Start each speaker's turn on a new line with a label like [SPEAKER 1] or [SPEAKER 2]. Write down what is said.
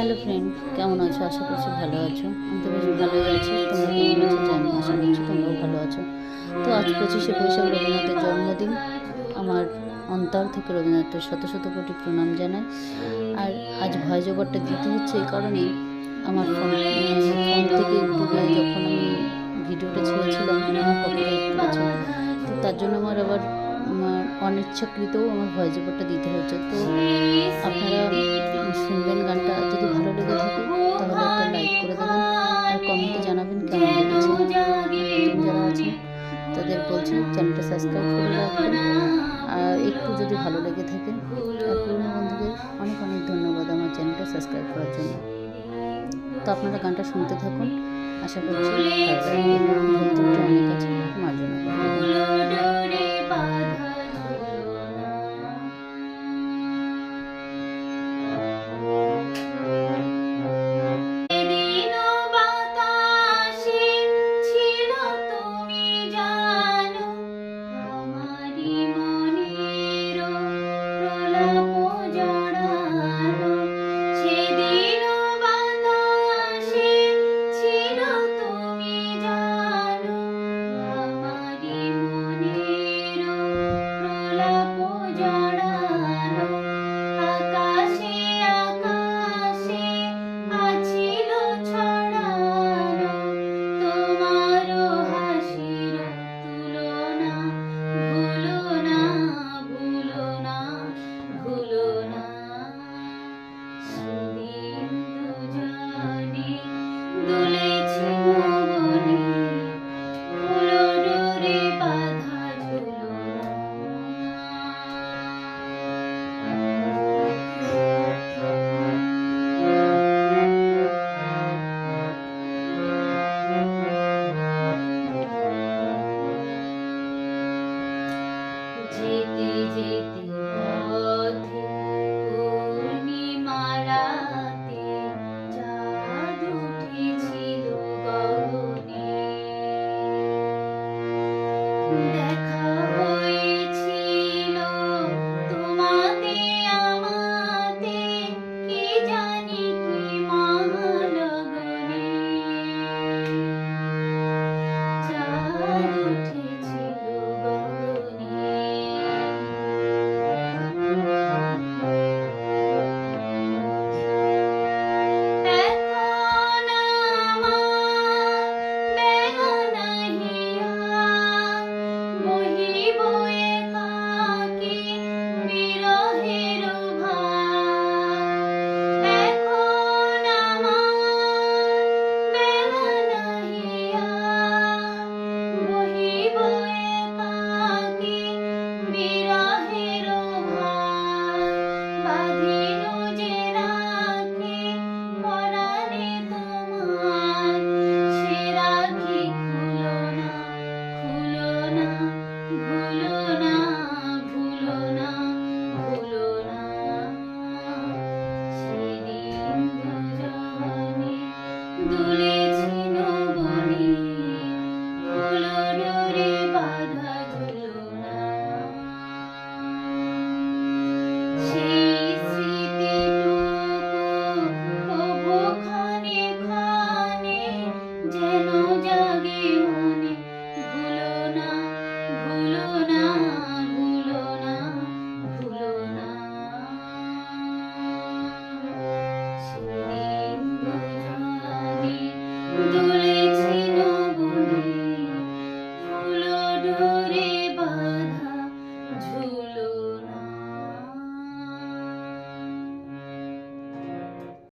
[SPEAKER 1] Hello friend, কেমন আছো? আশা করছি ভালো আছো। আমি তো বেশ ভালোই আছি। তোমরা কেমন আছো জানি, আশা করছি তোমরাও ভালো আছো। তো আজ পঁচিশে বৈশাখ রবীন্দ্রনাথের জন্মদিন। আমার অন্তর থেকে রবীন্দ্রনাথের শত শত কোটি প্রণাম জানাই। আর আজ ভয় জগৎটা দিতে হচ্ছে এই কারণেই আমার ফোন ফোন থেকে ডুবে যখন আমি ভিডিওটা ছেড়েছিলাম, আমার কপিরাইট করেছে তো তার জন্য আমার আবার আমার অনিচ্ছাকৃতও আমার ভয়েস ওভারটা দিতে হচ্ছে তো আপনারা শুনবেন গানটা, যদি ভালো লেগে থাকে, তাহলে একটা লাইক করে দেবেন আর কমেন্টে জানাবেন কেমন লেগেছে। যারা আছেন, তাদের বলছি চ্যানেলটা সাবস্ক্রাইব করে রাখবেন। আর একটু যদি ভালো লেগে থাকে পুরনো বন্ধুদের অনেক অনেক ধন্যবাদ আমার চ্যানেলটা সাবস্ক্রাইব করার জন্য। তো আপনারা গানটা শুনতে থাকুন। আশা করছি অনেক আছে, মার্জনা।
[SPEAKER 2] Don't